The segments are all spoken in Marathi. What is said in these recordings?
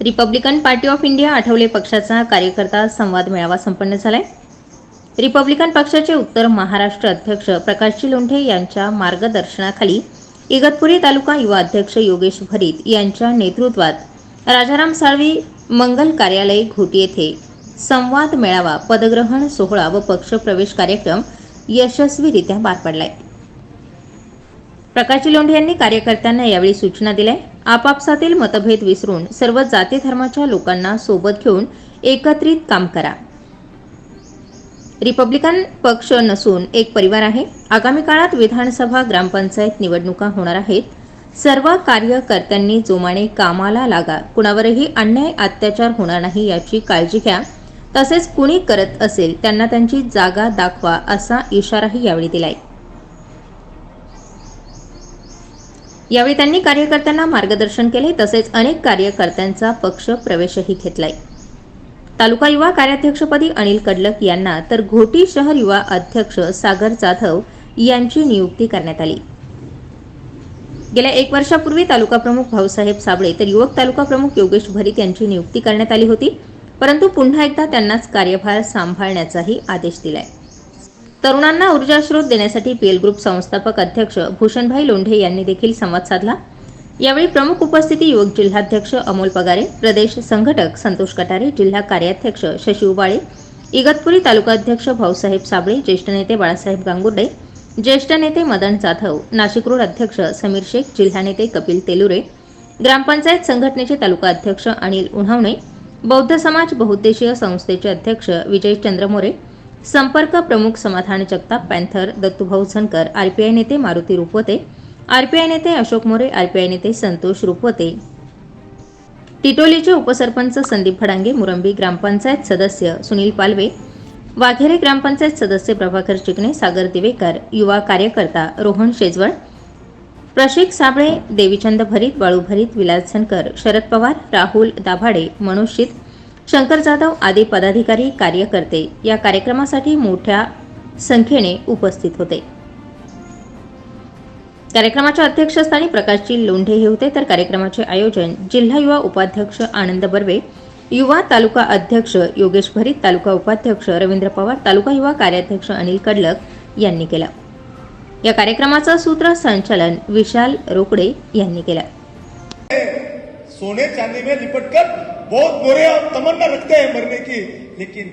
Republican Party of India Athawale पक्षाचा कार्यकर्ता संवाद मेळावा संपन्न झालाय. रिपब्लिकन पक्षाचे उत्तर महाराष्ट्र अध्यक्ष प्रकाशजी लोंढे यांच्या मार्गदर्शनाखाली इगतपुरी तालुका युवा अध्यक्ष योगेश भरीत यांच्या नेतृत्वात राजाराम साळवी मंगल कार्यालय घोटी येथे संवाद मेळावा पदग्रहण सोहळा व पक्ष प्रवेश कार्यक्रम यशस्वीरित्या पार पडलाय. प्रकाशजी लोंढे यांनी कार्यकर्त्यांना यावेळी सूचना दिल्या. आपापसातील मतभेद विसरून सर्व जाती धर्माच्या लोकांना सोबत घेऊन एकत्रित काम करा. रिपब्लिकन पक्ष नसून एक परिवार आहे. आगामी काळात विधानसभा ग्रामपंचायत निवडणुका होणार आहेत. सर्व कार्यकर्त्यांनी जोमाने कामाला लागा. कुणावरही अन्याय अत्याचार होणार नाही याची काळजी घ्या. तसेच कुणी करत असेल त्यांना त्यांची जागा दाखवा असा इशाराही यावेळी दिलाय. यावेळी त्यांनी कार्यकर्त्यांना मार्गदर्शन केले तसेच अनेक कार्यकर्त्यांचा पक्ष प्रवेशही घेतलाय. तालुका युवा कार्याध्यक्षपदी अनिल कडलक यांना तर घोटी शहर युवा अध्यक्ष सागर जाधव यांची नियुक्ती करण्यात आली. गेल्या एक वर्षापूर्वी तालुका प्रमुख भाऊसाहेब साबळे तर युवक तालुका प्रमुख योगेश भरीत यांची नियुक्ती करण्यात आली होती परंतु पुन्हा एकदा त्यांनाच कार्यभार सांभाळण्याचाही आदेश दिलाय. तरुणांना ऊर्जास्रोत देण्यासाठी पीएल ग्रुप संस्थापक अध्यक्ष भूषणभाई लोंढे यांनी देखील संवाद साधला. यावेळी प्रमुख उपस्थिती युवक जिल्हाध्यक्ष अमोल पगारे प्रदेश संघटक संतोष कटारे जिल्हा कार्याध्यक्ष शशी उबाळे इगतपुरी तालुकाध्यक्ष भाऊसाहेब साबळे ज्येष्ठ नेते बाळासाहेब गांगुर्डे ज्येष्ठ नेते मदन जाधव नाशिक रोड अध्यक्ष समीर शेख जिल्हा नेते कपिल तेलुरे ग्रामपंचायत संघटनेचे तालुका अध्यक्ष अनिल उन्हावणे बौद्ध समाज बहुद्देशीय संस्थेचे अध्यक्ष विजय चंद्रमोरे संपर्क प्रमुख समाधान जगताप पॅन्थर दत्तूभाऊ झनकर आरपीआय नेते मारुती रुपवते आरपीआय नेते अशोक मोरे आरपीआय नेते संतोष रुपवते. टिटोलीचे उपसरपंच संदीप फडांगे मुरंबी ग्रामपंचायत सदस्य सुनील पालवे वाघेरे ग्रामपंचायत सदस्य प्रभाकर चिकणे सागर दिवेकर युवा कार्यकर्ता रोहन शेजवळ प्रशिक साबळे देवीचंद भरीत बाळू भरीत विलास झनकर शरद पवार राहुल दाभाडे मनोज शित शंकर जाधव आदी पदाधिकारी कार्यकर्ते या कार्यक्रमासाठी मोठ्या संख्येने उपस्थित होते. कार्यक्रमाच्या अध्यक्षस्थानी प्रकाशजी लोंढे हे होते. तर कार्यक्रमाचे आयोजन जिल्हा युवा उपाध्यक्ष आनंद बर्वे युवा तालुका अध्यक्ष योगेश भरीत तालुका उपाध्यक्ष रवींद्र पवार तालुका युवा कार्याध्यक्ष अनिल कडलक यांनी केलं. या कार्यक्रमाचं सूत्रसंचालन विशाल रोकडे यांनी केलं. सोने चांदी में लिपट कर बहुत गोरे और तमन्ना रखते हैं मरने की। लेकिन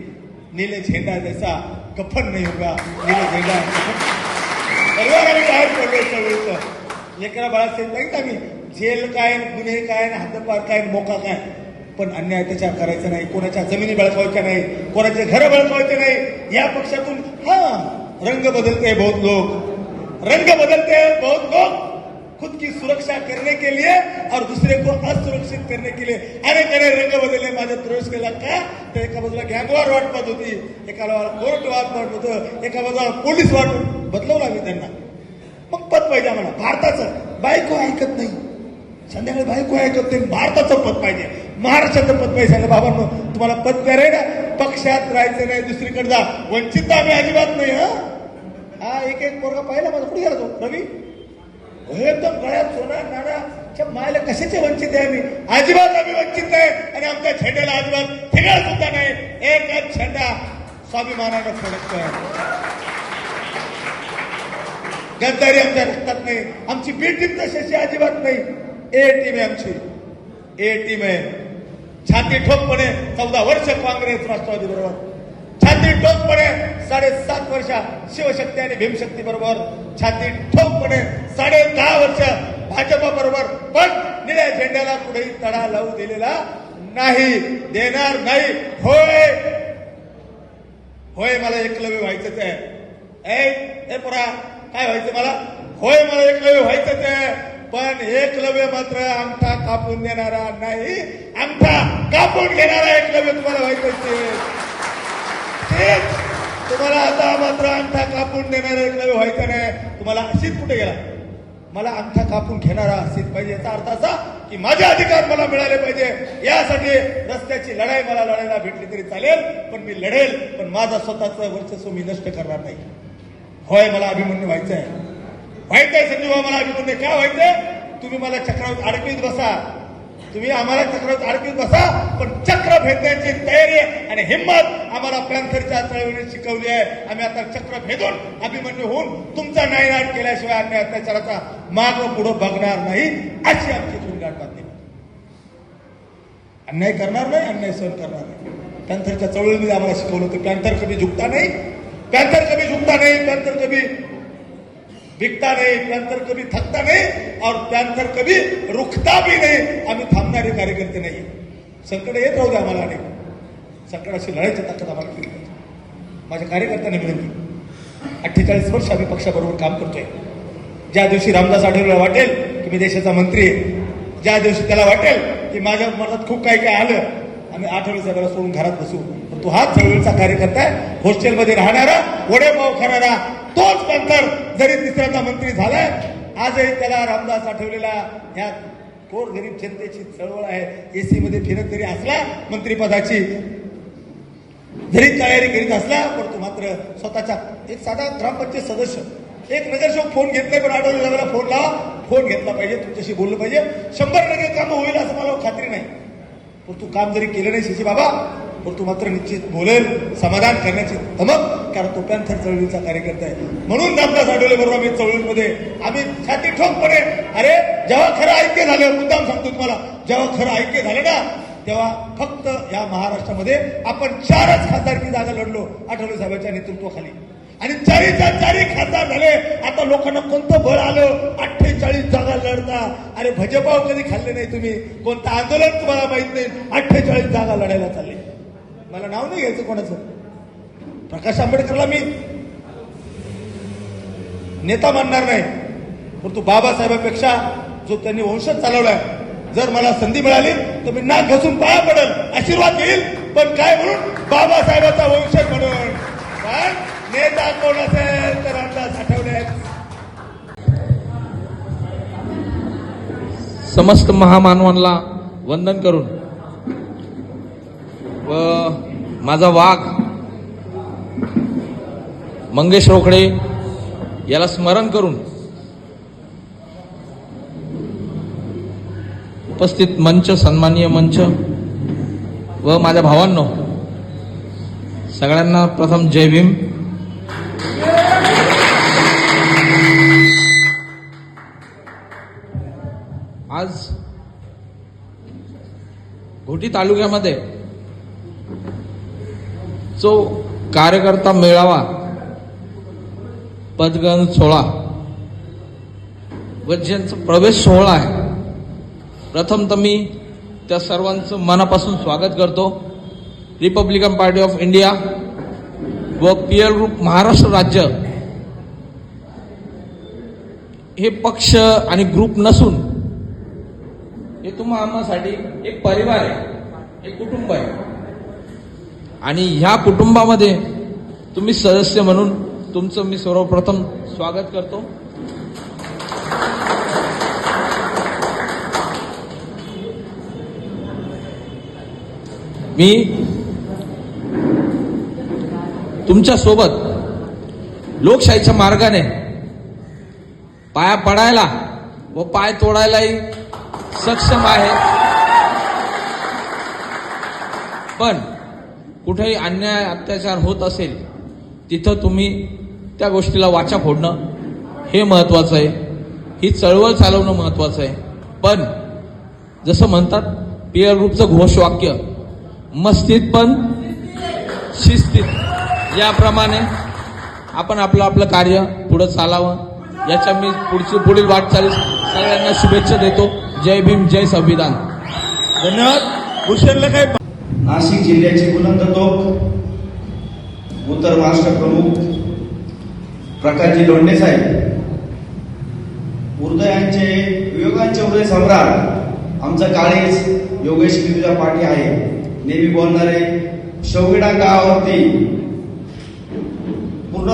नीले झेंडा जैसा कफन नहीं होगा। नीले झेंडा परिवार आम्ही बाहेर पडलो चळवळीचं लेकरा बाळासाहेब आम्ही जेल काय गुन्हे काय हद्दपार काय मोका काय पण अन्याय अत्याचार करायचा नाही कोणाच्या जमिनी बळकावायच्या नाही कोणाचे घर बळकावायचे नाही या पक्षातून हा रंग बदलते बहुत लोक। रंग बदलते बहुत लोक। खुद की सुरक्षा करने के लिए और दूसरे को असुरक्षित करने के लिए। अनेक अनेक रंग बदलले माझ्यात प्रवेश केला का? तर एका बाजूला गँगवार वाटपात होती एका बाजूला कोर्ट वाटपात होतं एका बाजूला पोलीस वाट बदलवला मी त्यांना. मग पद पाहिजे आम्हाला. भारताचं बायको ऐकत नाही. संध्याकाळी बायको ऐकत नाही भारताचं पद पाहिजे. महाराष्ट्राचं पद पाहिजे. सांगा बाबांनो तुम्हाला पद प्यारे ना? पक्षात राहायचं नाही दुसरीकडे जा. वंचित आम्ही अजिबात नाही हा? हा एक एक पोरगा पाहिला माझा. कुठे गेला तो? रवी एकदम गळ्यात सोना नाण्याच्या मायला कशाचे वंचित आहे आम्ही अजिबात आम्ही वंचित आहे आणि आमच्या झेंड्याला अजिबात ठिकाण सुद्धा नाही. एकच झेंडा स्वाभिमानानं फडकतोय. गद्दारी आमच्या रक्तात नाही. आमची बी टीम अजिबात नाही. ए टीम आहे आमची. ए टीम आहे. छाती ठोकपणे चौदा वर्ष काँग्रेस राष्ट्रवादी बरोबर छाती ठोकपणे साडेसात वर्ष शिवशक्ती आणि भीमशक्ती बरोबर छाती ठोकपणे साडे दहा वर्ष भाजपा बरोबर. पण निळ्या झेंड्याला कुठेही तडा लावू दिलेला नाही. देणार नाही. होय. होय मला एकलव्य व्हायचंच आहे. ए ए काय व्हायचं मला? होय मला एकलव्य व्हायचंच आहे. पण एकलव्य मात्र अंगठा कापून देणारा नाही. अंगठा कापून घेणारा एकलव्य तुम्हाला व्हायचं तेच तुम्हाला आता मात्र अंगठा कापून देणारा एकलव्य व्हायचं नाही. तुम्हाला अशीच कुठे गेला? मला अंगठा कापून घेणारा अशीच पाहिजे. याचा अर्थ असा की माझे अधिकार मला मिळाले पाहिजे. यासाठी रस्त्याची लढाई मला लढायला भेटली तरी चालेल पण मी लढेल. पण माझा स्वतःचं वर्चस्व मी नष्ट करणार नाही. होय मला अभिमन्यू व्हायचं आहे व्हायचंय संजीव मला अभिमन्यू. का व्हायचंय? तुम्ही मला चक्रावर अडकवीत बसा. तुम्ही आम्हाला चक्रात अडकीत बसा पण चक्र भेदण्याची तयारी आणि हिंमत आम्हाला पॅन्थरच्या चळवळीने शिकवली आहे. आम्ही आता चक्र भेदून अभिमन्यू होऊन तुमचा नायनाट केल्याशिवाय आम्ही अत्याचाराचा मार्ग पुढं बघणार नाही अशी आमची तुलगाट बातमी अन्याय करणार नाही अन्याय सहन करणार नाही. पॅन्थरच्या चळवळीमध्ये आम्हाला शिकवलं होतं पॅन्थर कधी झुकता नाही पॅन्थर कमी झुकता नाही पॅन्थर कभी बिकता नहीं त्यानंतर कभी थकता नहीं और त्यानंतर कभी रुकता भी नहीं। आम्ही थांबणारे कार्यकर्ते नाही। संकट येत राहू दे आम्हाला अनेक संकटाशी लढायची ताकद आम्हाला केली पाहिजे माझ्या कार्यकर्त्यांना विनंती अठ्ठेचाळीस वर्ष आम्ही पक्षाबरोबर काम करतोय। ज्या दिवशी रामदास आठवलेला वाटेल की मी देशाचा मंत्री आहे ज्या दिवशी त्याला वाटेल की माझ्या मनात खूप काही काय आलं आम्ही आठवडीचा साहेबांना सोडून घरात बसू. तो हाच चळवळीचा कार्यकर्ता आहे हॉस्टेलमध्ये राहणारा वडेपाव खाणारा तोच नंतर जरी तिसऱ्यांदा मंत्री झालाय आजही त्याला रामदास आठवलेला ह्या कोर गरीब जनतेची चळवळ आहे. एसी मध्ये फिरत जरी असला मंत्रीपदाची जरी तयारी करीत असला पण तो मात्र स्वतःच्या एक साधा ग्रामपंचायत सदस्य एक नगरसेवक फोन घेत नाही पण आठवले लागला फोन लावा फोन घेतला पाहिजे तुमच्याशी बोललं पाहिजे. शंभर टक्के काम होईल असं मला खात्री नाही. पण तू काम जरी केलं नाही शिशी बाबा पण तू मात्र निश्चित बोलेल समाधान करण्याची धमक कारण तो पॅन्थर चळवळीचा कार्यकर्ता आहे. म्हणून रामदास आठवले बरोबर आम्ही चळवळीमध्ये. आम्ही छाती ठोकपणे अरे जेव्हा खरं ऐक्य झालं मुद्दाम सांगतो तुम्हाला जेव्हा खरं ऐक्य झालं ना तेव्हा फक्त या महाराष्ट्रामध्ये आपण चारच खासदारकी जागा लढलो आठवले साहेबांच्या नेतृत्वाखाली. आणि चारीच्या चारी खासदार झाले आता लोकांना कोणतं बळ आलं? अठ्ठेचाळीस जागा लढता. अरे भजपाव कधी खाल्ले नाही तुम्ही? कोणतं आंदोलन तुम्हाला माहीत नाही. अठ्ठेचाळीस जागा लढायला चालले. मला नाव नाही घ्यायचं कोणाचं. प्रकाश आंबेडकरला मी नेता मानणार नाही. परंतु बाबासाहेबांपेक्षा जो त्यांनी वंशज चालवलाय जर मला संधी मिळाली तर मी नाक घासून पाया पडेल आशीर्वाद घेईल. पण काय म्हणून? बाबासाहेबांचा वंशज म्हणून. पण नेता कोण असेल तर अंदाज आठवले समस्त महामानवांना वंदन करून. व माझा वाघ मंगेश रोखडे याला स्मरण करून उपस्थित मंच सन्माननीय मंच व माझ्या भावांनो सगळ्यांना प्रथम जय भीम. आज घोटी तालुक्यामध्ये जो कार्यकर्ता मेळावा पदगण सोळा. व ज्यांचा प्रवेश सोहळा आहे. प्रथम तर मी त्या सर्वांचं मनापासून स्वागत करतो. रिपब्लिकन पार्टी ऑफ इंडिया व पीएल ग्रुप महाराष्ट्र राज्य. हे पक्ष आणि ग्रुप नसून हे तुम्हा आम्हासाठी एक परिवार आहे. एक कुटुंब आहे. आणि ह्या कुटुंबामध्ये तुम्ही सदस्य म्हणून तुमचं मी सर्वप्रथम स्वागत करतो. मी तुमच्यासोबत लोकशाहीच्या मार्गाने पाया पडायला व पाय तोडायलाही सक्षम आहे. पण कुठेही अन्याय अत्याचार होत असेल तिथं तुम्ही त्या गोष्टीला वाचा फोडणं हे महत्वाचं आहे. ही चळवळ चालवणं महत्वाचं आहे. पण जसं म्हणतात पीआर ग्रुपचं घोषवाक्य मस्तीत पण शिस्तीत. याप्रमाणे आपण आपलं आपलं कार्य पुढं चालावं. याच्या मी पुढची पुढील वाटचालीस सगळ्यांना शुभेच्छा देतो. जय भीम जय संविधान. धन्यवाद. भूषणला काय? नाशिक जिल्ह्याचे बुलंद तोक उत्तर महाराष्ट्र प्रमुख प्रकाशजी लोंढे साहेब उदयांचे योगांचे उदय सम्राट आमचा काळेज योगेश गिरिजा पाटी आहे. नेहमी बोलणारे शौविडा गावावरती. पूर्ण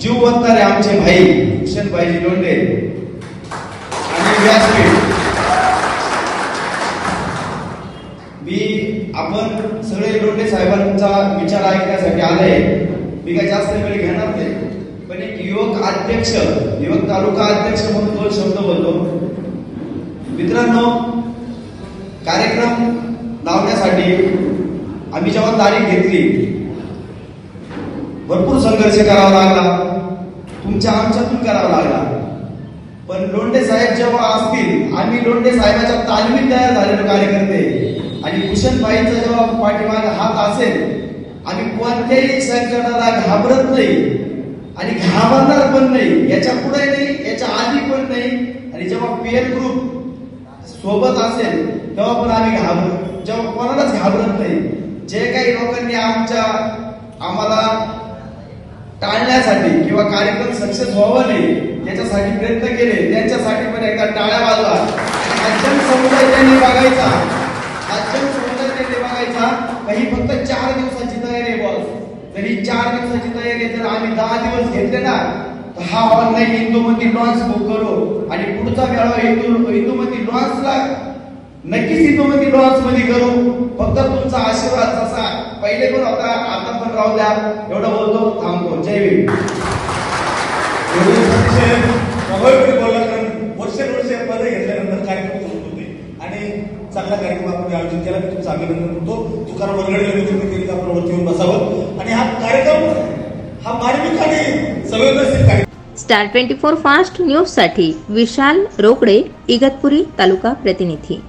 जीव बनणारे आमचे भाई भूषण भाईजी लोंढे. आणि व्यासपीठ मी आपण सगळे लोंढे साहेबांचा विचार ऐकण्यासाठी आले मी काय जास्त वेळ घेणार नाही. पण एक युवक अध्यक्ष युवक तालुका अध्यक्ष म्हणून दोन शब्द बोलतो. मित्रांनो कार्यक्रम लावण्यासाठी आम्ही जेव्हा तारीख घेतली भरपूर संघर्ष करावा लागला. तुमच्या आमच्यातून करावा लागला. पण लोंढे साहेब जेव्हा असतील आम्ही लोंढे साहेबाच्या तालमीत तयार झालेलो कार्यकर्ते. आणि भूषणबाईंचा जेव्हा पाठीमागे हात असेल आम्ही कोणत्याही संकटाला घाबरत नाही. आणि घाबरणार पण नाही. याच्यापुढे नाही याच्या आधी पण नाही. आणि जेव्हा पीएल ग्रुप सोबत असेल तेव्हा पण आम्ही घाबर. जेव्हा कोणालाच घाबरत नाही. जे काही लोकांनी आमच्या आम्हाला टाळण्यासाठी किंवा कार्यक्रम सक्सेस व्हावा नाही याच्यासाठी प्रयत्न केले. त्यांच्यासाठी पण एकदा टाळ्या वाजवा. हा जन समुदाय त्यांनी बघायचा ना ही फक्त चार दिवसाची तयारी आहे बॉस जर ही चार दिवसाची तयारी जर आम्ही दहा दिवस घेतले ना तर हा ऑनलाईन हिंदू मंदिर लॉन्स बुक करू. आणि पुढचा वेळा हिंदू हिंदूमध्ये लॉन्चला नक्कीच हिंदू मंदिर लॉन्समध्ये करू. फक्त तुमचा आशीर्वाद जसा पहिले पण होता? आता पण राहू द्या. एवढं बोलतो थांबतो. जय भीम एवढे अतिशय प्रभावीपणे बोलला कारण वर्षानुवर्षे पदे घेतल्यानंतर कार्यक्रम होत होते आणि चांगला कार्यक्रम आपण आयोजित केला मी तुमचं अभिनंदन करतो तुकाराम वरगडे विनंती केली आपण वरती येऊन बसावं. आणि हा कार्यक्रम हा मार्मिक आणि संवेदनशील कार्यक्रम. स्टार ट्वेंटी फोर फास्ट न्यूजसाठी विशाल रोकडे इगतपुरी तालुका प्रतिनिधी.